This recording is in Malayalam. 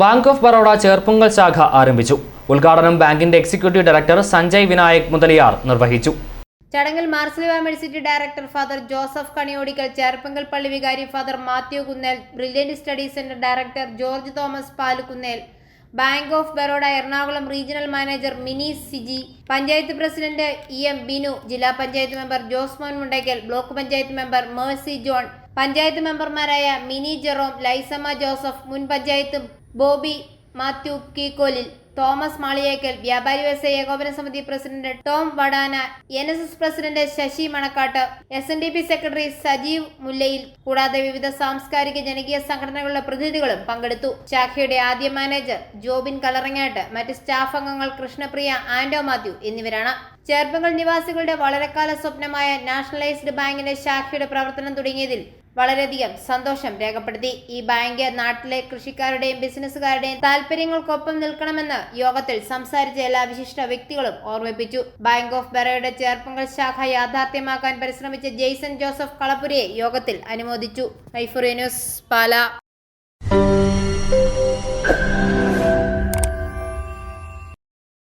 ബാങ്ക് ഓഫ് ബറോഡ ചേർപ്പുങ്കൽ ശാഖ ആരംഭിച്ചു. ഉദ്ഘാടനം ബാങ്കിന്റെ എക്സിക്യൂട്ടീവ് ഡയറക്ടർ സഞ്ജയ് വിനായക് മുതലിയാർ നിർവഹിച്ചു. ചടങ്ങിൽ Marsleeva medicity director father Joseph Kaniyodickal Cherpunkal പള്ളി വികാരി father Mathew Kunnel brilliant study centre director George Thomas Palukunnel bank of Baroda Ernakulam regional manager Mini Siji panchayat president E M Binu ജില്ലാ panchayat member Josemon Mundackal block panchayat member Mercy John panchayat മെമ്പർമാരായ മിനി ജെറോം ലൈസമ്മ ജോസഫ് മുൻ പഞ്ചായത്ത് ബോബി മാത്യു കീക്കോലിൽ. തോമസ് മാളിയേക്കൽ വ്യാപാരി വ്യവസായ ഏകോപന സമിതി president Tom Vadana N S S president Sasi Manakkattu S N D P secretary Sajeev Mullayil. കൂടാതെ വിവിധ സാംസ്കാരിക ജനകീയ സംഘടനകളുടെ പ്രതിനിധികളും പങ്കെടുത്തു. ശാഖയുടെ ആദ്യ മാനേജർ ജോബിൻ കളറങ്ങാട്ട് മറ്റ് സ്റ്റാഫ് അംഗങ്ങൾ കൃഷ്ണപ്രിയ ആന്റോ മാത്യു എന്നിവരാണ്. ചേർപ്പങ്ങൾ നിവാസികളുടെ വളരെക്കാല സ്വപ്നമായ നാഷണലൈസ്ഡ് ബാങ്കിന്റെ ശാഖയുടെ പ്രവർത്തനം തുടങ്ങിയതിൽ വളരെയധികം സന്തോഷം രേഖപ്പെടുത്തി. ഈ ബാങ്ക് നാട്ടിലെ കൃഷിക്കാരുടെയും ബിസിനസ്സുകാരുടെയും താല്പര്യങ്ങൾക്കൊപ്പം നിൽക്കണമെന്ന് യോഗത്തിൽ സംസാരിച്ച എല്ലാ വിശിഷ്ട വ്യക്തികളും ഓർമ്മിപ്പിച്ചു. ബാങ്ക് ഓഫ് ബറോയുടെ ചേർപ്പങ്കൽ ശാഖ യാഥാർത്ഥ്യമാക്കാൻ പരിശ്രമിച്ച ജെയ്സൺ ജോസഫ് കളപ്പുരയെ യോഗത്തിൽ അനുമോദിച്ചു. ഐഫുറി പാല.